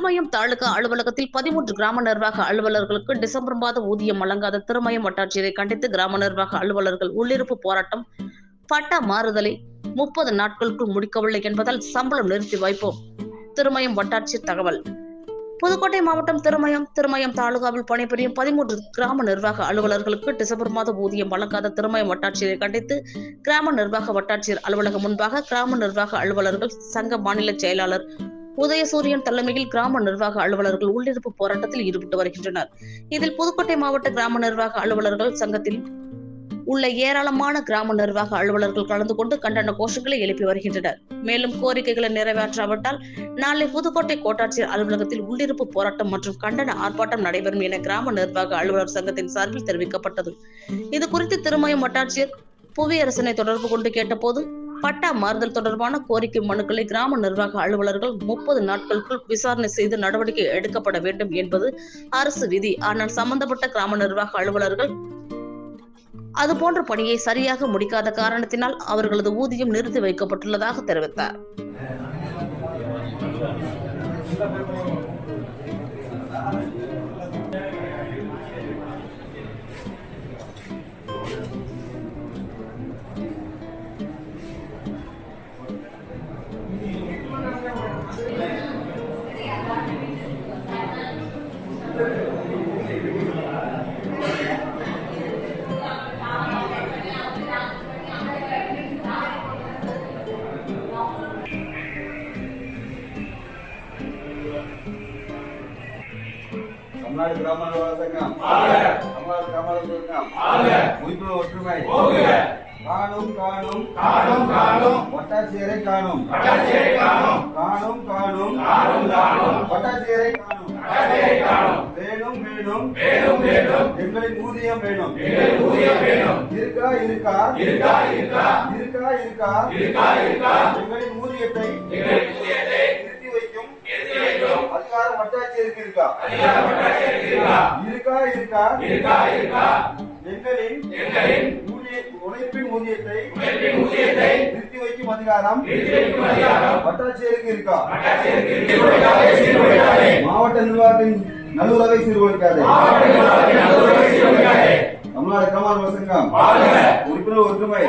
திருமயம் தாலுகா அலுவலகத்தில் பதிமூன்று கிராம நிர்வாக அலுவலர்களுக்கு டிசம்பர் மாத ஊதியம் வழங்காத திருமயம் வட்டாட்சியரை கண்டித்து கிராம நிர்வாக அலுவலர்கள் உள்ளிருப்பு போராட்டம். பட்டா மாறுதலை முப்பது நாட்களுக்குள் முடிக்கவில்லை என்பதால் சம்பளம் நிறுத்தி வைப்போம். திருமயம் வட்டாட்சியர் தகவல். புதுக்கோட்டை மாவட்டம் திருமயம் திருமயம் தாலுகாவில் பணிபுரியும் பதிமூன்று கிராம நிர்வாக அலுவலர்களுக்கு டிசம்பர் மாத ஊதியம் வழங்காத திருமயம் வட்டாட்சியரை கண்டித்து கிராம நிர்வாக வட்டாட்சியர் அலுவலகம் முன்பாக கிராம நிர்வாக அலுவலர்கள் சங்க மாநில செயலாளர் உதயசூரியன் தலைமையில் கிராம நிர்வாக அலுவலர்கள் உள்ளிருப்பு போராட்டத்தில் ஈடுபட்டு வருகின்றனர். இதில் புதுக்கோட்டை மாவட்ட கிராம நிர்வாக அலுவலர்கள் சங்கத்தில் உள்ள ஏராளமான கிராம நிர்வாக அலுவலர்கள் கலந்து கொண்டு கண்டன கோஷங்களை எழுப்பி வருகின்றனர். மேலும் கோரிக்கைகளை நிறைவேற்றாவிட்டால் நாளை புதுக்கோட்டை கோட்டாட்சியர் அலுவலகத்தில் உள்ளிருப்பு போராட்டம் மற்றும் கண்டன ஆர்ப்பாட்டம் நடைபெறும் என கிராம நிர்வாக அலுவலர் சங்கத்தின் சார்பில் தெரிவிக்கப்பட்டது. இது குறித்து திருமயம் வட்டாட்சியர் புவியரசனை தொடர்பு கொண்டு கேட்டபோது பட்டா மாறுதல் தொடர்பான கோரிக்கை மனுக்களை கிராம நிர்வாக அலுவலர்கள் முப்பது நாட்களுக்குள் விசாரணை செய்து நடவடிக்கை எடுக்கப்பட வேண்டும் என்பது அரசு விதி. ஆனால் சம்பந்தப்பட்ட கிராம நிர்வாக அலுவலர்கள் அதுபோன்ற பணியை சரியாக முடிக்காத காரணத்தினால் அவர்களது ஊதியம் நிறுத்தி வைக்கப்பட்டுள்ளதாக தெரிவித்தார். நிர்வாக சங்கம் தமிழ்நாடு கிராம நிர்வாக சங்கம் உயிர்ப்பு ஒற்றுமை. காணும் காணும். காணும் காணும். வட்டாட்சியரை காணும். பட்டாசியை காணும். காணும் காணும். காணும் காணும். வட்டாட்சியரை காணும். பட்டாசியை காணும். வேணும் வேணும். வேணும் வேணும். எங்களின் ஊதியம் வேணும். எங்கள் ஊதியம் வேணும். இருக்கா இருக்கா. இருக்கா இருக்கா. இருக்கா இருக்கா. இருக்கா இருக்கா. எங்களின் ஊதியத்தை எங்கள் ஊதியத்தை அதிகாரம் வட்டாட்சியருக்கு இருக்கா? இருக்கா? இருக்கா இருக்கா? இருக்கா எங்களின் எங்களின் உழைப்பின் ஊதியத்தை ஊதியத்தை நிறுத்தி வைக்கும் அதிகாரம் வட்டாட்சியருக்கு இருக்கா? மாவட்ட நிர்வாகத்தின் நல்லுறவை சீர்குலைக்காது தமிழ்நாடு கமான் வசங்கம் உறுப்பினர் ஒற்றுமை.